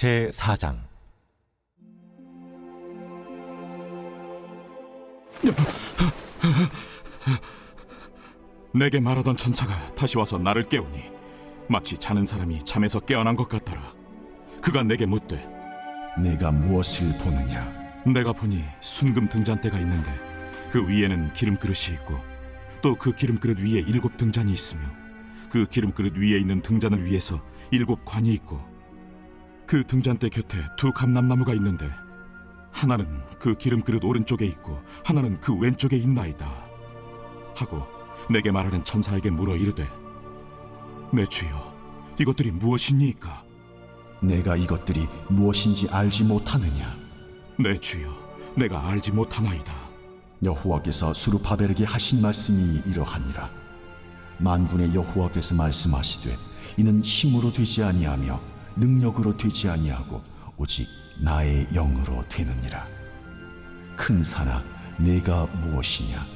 제 4장 내게 말하던 천사가 다시 와서 나를 깨우니 마치 자는 사람이 잠에서 깨어난 것 같더라. 그가 내게 묻되 내가 무엇을 보느냐? 내가 보니 순금 등잔대가 있는데 그 위에는 기름 그릇이 있고 또 그 기름 그릇 위에 일곱 등잔이 있으며 그 기름 그릇 위에 있는 등잔을 위에서 일곱 관이 있고 그 등잔대 곁에 두 감람나무가 있는데 하나는 그 기름 그릇 오른쪽에 있고 하나는 그 왼쪽에 있나이다 하고 내게 말하는 천사에게 물어 이르되 내 주여 이것들이 무엇이니까 내가 이것들이 무엇인지 알지 못하느냐? 내 주여 내가 알지 못하나이다 여호와께서 수르바벨에게 하신 말씀이 이러하니라. 만군의 여호와께서 말씀하시되 이는 힘으로 되지 아니하며 능력으로 되지 아니하고 오직 나의 영으로 되느니라. 큰 산아 내가 무엇이냐?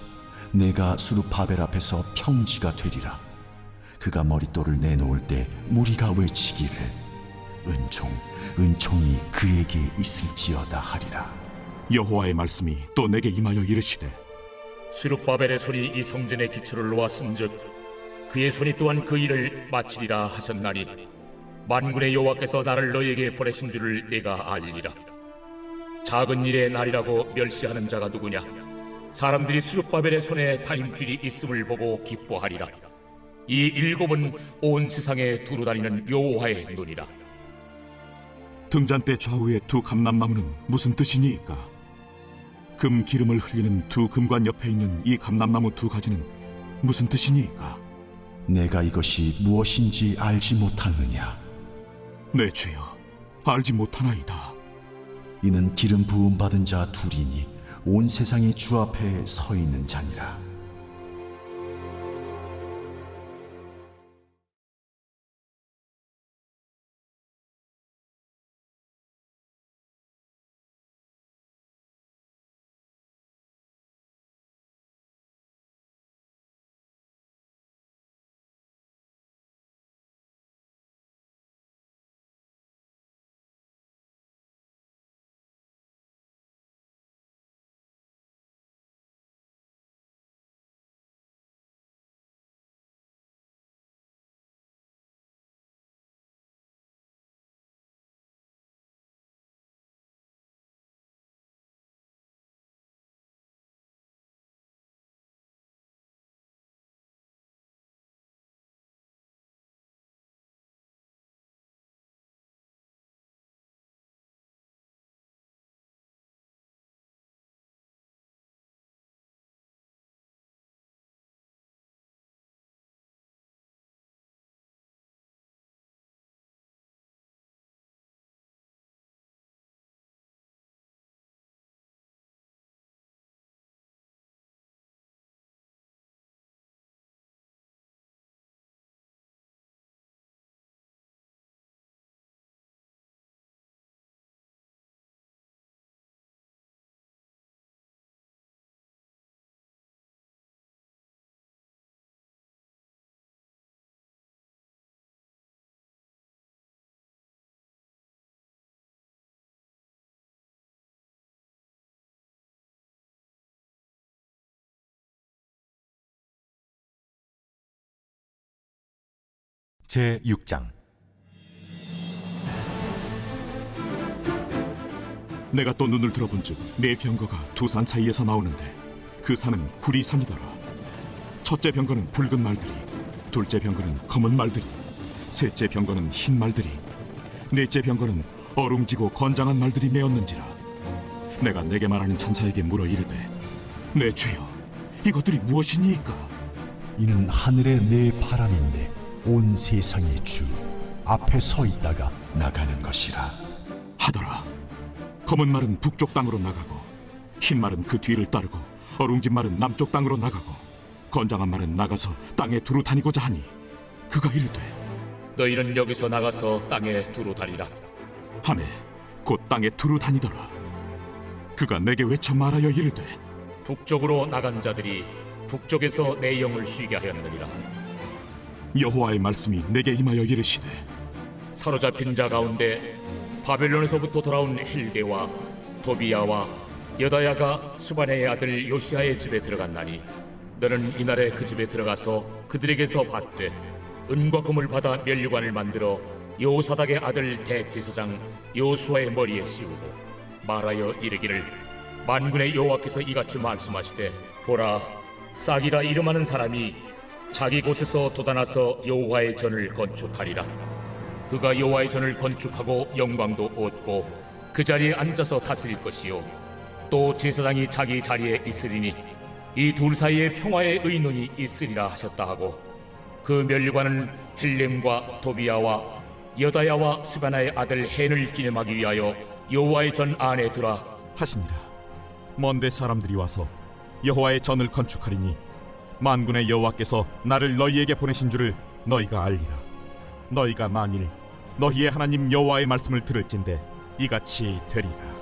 내가 수르바벨 앞에서 평지가 되리라. 그가 머릿돌을 내놓을 때 무리가 외치기를 은총 은총이 그에게 있을지어다 하리라. 여호와의 말씀이 또 내게 임하여 이르시되 스룹바벨의 손이 이 성전의 기초를 놓았은즉 그의 손이 또한 그 일을 마치리라 하셨나니 만군의 여호와께서 나를 너에게 보내신 줄을 내가 알리라 작은 일의 날이라고 멸시하는 자가 누구냐 사람들이 스룹바벨의 손에 다림줄이 있음을 보고 기뻐하리라 이 일곱은 온 세상에 두루 다니는 여호와의 눈이라 등잔대 좌우의 두 감람나무는 무슨 뜻이니까? 금 기름을 흘리는 두 금관 옆에 있는 이 감람나무 두 가지는 무슨 뜻이니까? 내가 이것이 무엇인지 알지 못하느냐? 내 주여 알지 못하나이다. 이는 기름 부음 받은 자 둘이니 온 세상의 주 앞에 서 있는 자니라. 제 6장 내가 또 눈을 들어본즉 네 병거가 두 산 사이에서 나오는데 그 산은 구리 산이더라. 첫째 병거는 붉은 말들이, 둘째 병거는 검은 말들이, 셋째 병거는 흰 말들이, 넷째 병거는 어룽지고 건장한 말들이 메었는지라. 내가 내게 말하는 천사에게 물어 이르되 내 주여 이것들이 무엇이니까? 이는 하늘의 네 바람인데 온 세상의 주 앞에 서 있다가 나가는 것이라. 하더라. 검은 말은 북쪽 땅으로 나가고 흰 말은 그 뒤를 따르고 어룽진 말은 남쪽 땅으로 나가고 건장한 말은 나가서 땅에 두루 다니고자 하니 그가 이르되 너희는 여기서 나가서 땅에 두루 다니라 하매 곧 땅에 두루 다니더라. 그가 내게 외쳐 말하여 이르되 북쪽으로 나간 자들이 북쪽에서 내 영을 쉬게 하였느니라 여호와의 말씀이 내게 임하여 이르시되 사로잡힌 자 가운데 바벨론에서부터 돌아온 헬데와 도비야와 여다야가 스바네의 아들 요시아의 집에 들어갔나니 너는 이날에 그 집에 들어가서 그들에게서 받되 은과 금을 받아 멸류관을 만들어 요사닥의 아들 대제사장 요수아의 머리에 씌우고 말하여 이르기를 만군의 여호와께서 이같이 말씀하시되 보라 싹이라 이름하는 사람이 자기 곳에서 돋아나서 여호와의 전을 건축하리라. 그가 여호와의 전을 건축하고 영광도 얻고 그 자리에 앉아서 다스릴 것이요. 또 제사장이 자기 자리에 있으리니 이 둘 사이에 평화의 의논이 있으리라 하셨다 하고 그 멸류관은 헬렘과 도비야와 여다야와 스바나의 아들 헨을 기념하기 위하여 여호와의 전 안에 두라. 하시니라. 먼데 사람들이 와서 여호와의 전을 건축하리니 만군의 여호와께서 나를 너희에게 보내신 줄을 너희가 알리라. 너희가 만일 너희의 하나님 여호와의 말씀을 들을진대 이같이 되리라